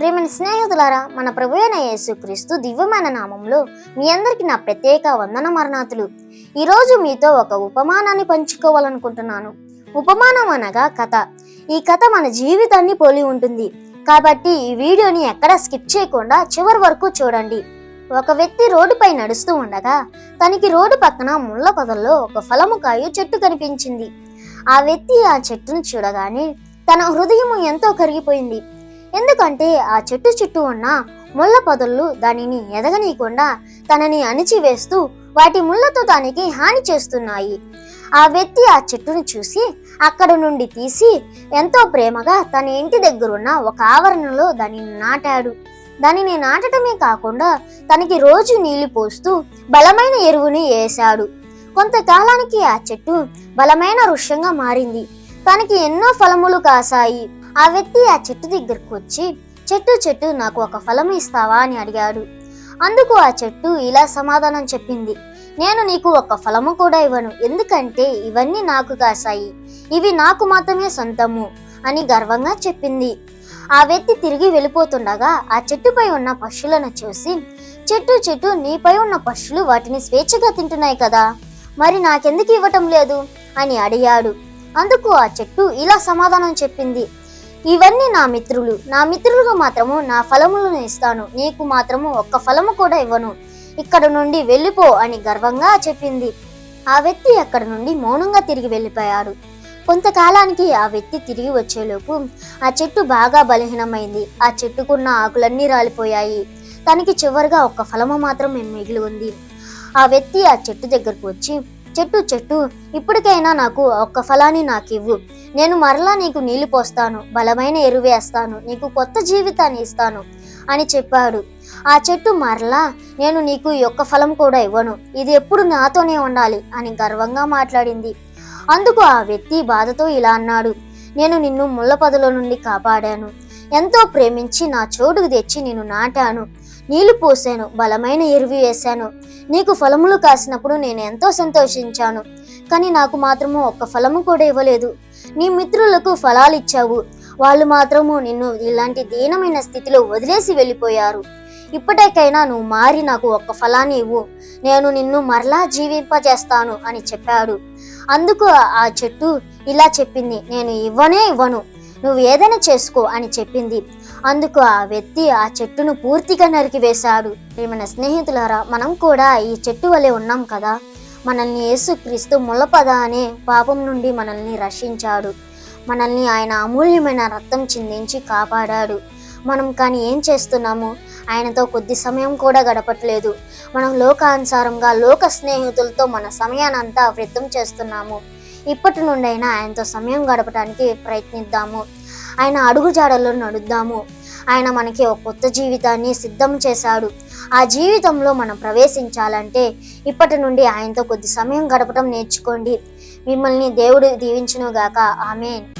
ప్రేమని స్నేహితులారా మన ప్రభు యేసుక్రీస్తు దివ్యమైన నామంలో మీ అందరికీ నా ప్రత్యేక వందన మరణాతులు ఈరోజు మీతో ఒక ఉపమానాన్ని పంచుకోవాలనుకుంటున్నాను. ఉపమానం అనగా కథ. ఈ కథ మన జీవితాన్ని పోలి ఉంటుంది. కాబట్టి ఈ వీడియోని ఎక్కడ స్కిప్ చేయకుండా చివరి వరకు చూడండి. ఒక వ్యక్తి రోడ్డుపై నడుస్తూ ఉండగా తనకి రోడ్డు పక్కన ముళ్ళ పొదల్లో ఒక ఫలము కాయ చెట్టు కనిపించింది. ఆ వ్యక్తి ఆ చెట్టును చూడగానే తన హృదయం ఎంతో కరిగిపోయింది. ఎందుకంటే ఆ చెట్టు చుట్టూ ఉన్న ముళ్ళ పొదళ్ళు దానిని ఎదగనీయకుండా తనని అణిచివేస్తూ వాటి ముళ్ళతో దానికి హాని చేస్తున్నాయి. ఆ వ్యక్తి ఆ చెట్టును చూసి అక్కడ నుండి తీసి ఎంతో ప్రేమగా తన ఇంటి దగ్గరున్న ఒక ఆవరణలో దానిని నాటాడు. దానిని నాటడమే కాకుండా తనకి రోజు నీళ్ళు పోస్తూ బలమైన ఎరువుని వేశాడు. కొంతకాలానికి ఆ చెట్టు బలమైన వృక్షంగా మారింది. తనకి ఎన్నో ఫలములు కాసాయి. ఆ వ్యక్తి ఆ చెట్టు దగ్గరకు వచ్చి చెట్టు చెట్టు నాకు ఒక ఫలం ఇస్తావా? అని అడిగాడు. అందుకు ఆ చెట్టు ఇలా సమాధానం చెప్పింది. నేను నీకు ఒక ఫలము కూడా ఇవ్వను. ఎందుకంటే ఇవన్నీ నాకు కాసాయి ఇవి నాకు మాత్రమే సొంతము అని గర్వంగా చెప్పింది. ఆ వ్యక్తి తిరిగి వెళ్ళిపోతుండగా ఆ చెట్టుపై ఉన్న పక్షులను చూసి చెట్టు చెట్టు నీపై ఉన్న పక్షులు వాటిని స్వేచ్ఛగా తింటున్నాయి కదా. మరి నాకెందుకు ఇవ్వటం లేదు? అని అడిగాడు. అందుకు ఆ చెట్టు ఇలా సమాధానం చెప్పింది. ఇవన్నీ నా మిత్రులు. నా మిత్రులకు మాత్రము నా ఫలములను ఇస్తాను. నీకు మాత్రము ఒక్క ఫలము కూడా ఇవ్వను. ఇక్కడ నుండి వెళ్ళిపో అని గర్వంగా చెప్పింది. ఆ వ్యక్తి అక్కడ నుండి మౌనంగా తిరిగి వెళ్ళిపోయారు కొంతకాలానికి ఆ వ్యక్తి తిరిగి వచ్చేలోపు ఆ చెట్టు బాగా బలహీనమైంది. ఆ చెట్టుకున్న ఆకులన్నీ రాలిపోయాయి. తనకి చివరిగా ఒక్క ఫలము మాత్రం మిగిలి ఉంది. ఆ వ్యక్తి ఆ చెట్టు దగ్గరకు వచ్చి చెట్టు చెట్టు ఇప్పటికైనా నాకు ఒక్క ఫలాన్ని నాకు ఇవ్వు నేను మరలా నీకు నీళ్ళు పోస్తాను బలమైన ఎరువేస్తాను నీకు కొత్త జీవితాన్ని ఇస్తాను అని చెప్పాడు. ఆ చెట్టు మరలా నేను నీకు యొక్క ఫలం కూడా ఇవ్వను. ఇది ఎప్పుడు నాతోనే ఉండాలి అని గర్వంగా మాట్లాడింది. అందుకు ఆ వ్యక్తి బాధతో ఇలా అన్నాడు. నేను నిన్ను ముళ్ళ నుండి కాపాడాను. ఎంతో ప్రేమించి నా చోటుకు తెచ్చి నేను నాటాను. నీళ్ళు పోసాను బలమైన ఎరువు వేశాను నీకు ఫలములు కాసినప్పుడు నేను ఎంతో సంతోషించాను. కానీ నాకు మాత్రము ఒక్క ఫలము కూడా ఇవ్వలేదు. నీ మిత్రులకు ఫలాలు ఇచ్చావు వాళ్ళు మాత్రము నిన్ను ఇలాంటి దీనమైన స్థితిలో వదిలేసి వెళ్ళిపోయారు. ఇప్పటికైనా నువ్వు మారి నాకు ఒక్క ఫలాన్ని ఇవ్వు. నేను నిన్ను మరలా జీవింపజేస్తాను అని చెప్పాడు. అందుకు ఆ చెట్టు ఇలా చెప్పింది నేను ఇవ్వనే ఇవ్వను. నువ్వు ఏదైనా చేసుకో అని చెప్పింది. అందుకు ఆ వ్యక్తి ఆ చెట్టును పూర్తిగా నరికివేశాడు. ఏమైనా స్నేహితులారా మనం కూడా ఈ చెట్టు వలె ఉన్నాం కదా. మనల్ని యేసుక్రీస్తు ములపద అనే పాపం నుండి మనల్ని రక్షించాడు. మనల్ని ఆయన అమూల్యమైన రక్తం చిందించి కాపాడాడు. మనం కానీ ఏం చేస్తున్నాము? ఆయనతో కొద్ది సమయం కూడా గడపట్లేదు. మనం లోకానుసారంగా లోక స్నేహితులతో మన సమయానంతా వ్యర్థం చేస్తున్నాము. ఇప్పటి నుండైనా ఆయనతో సమయం గడపడానికి ప్రయత్నిద్దాము. ఆయన అడుగుజాడల్లో నడుద్దాము. ఆయన మనకి ఒక కొత్త జీవితాన్ని సిద్ధం చేశాడు. ఆ జీవితంలో మనం ప్రవేశించాలంటే ఇప్పటి నుండి ఆయనతో కొద్ది సమయం గడపడం నేర్చుకోండి. మిమ్మల్ని దేవుడు దీవించునుగాక. ఆమెన్.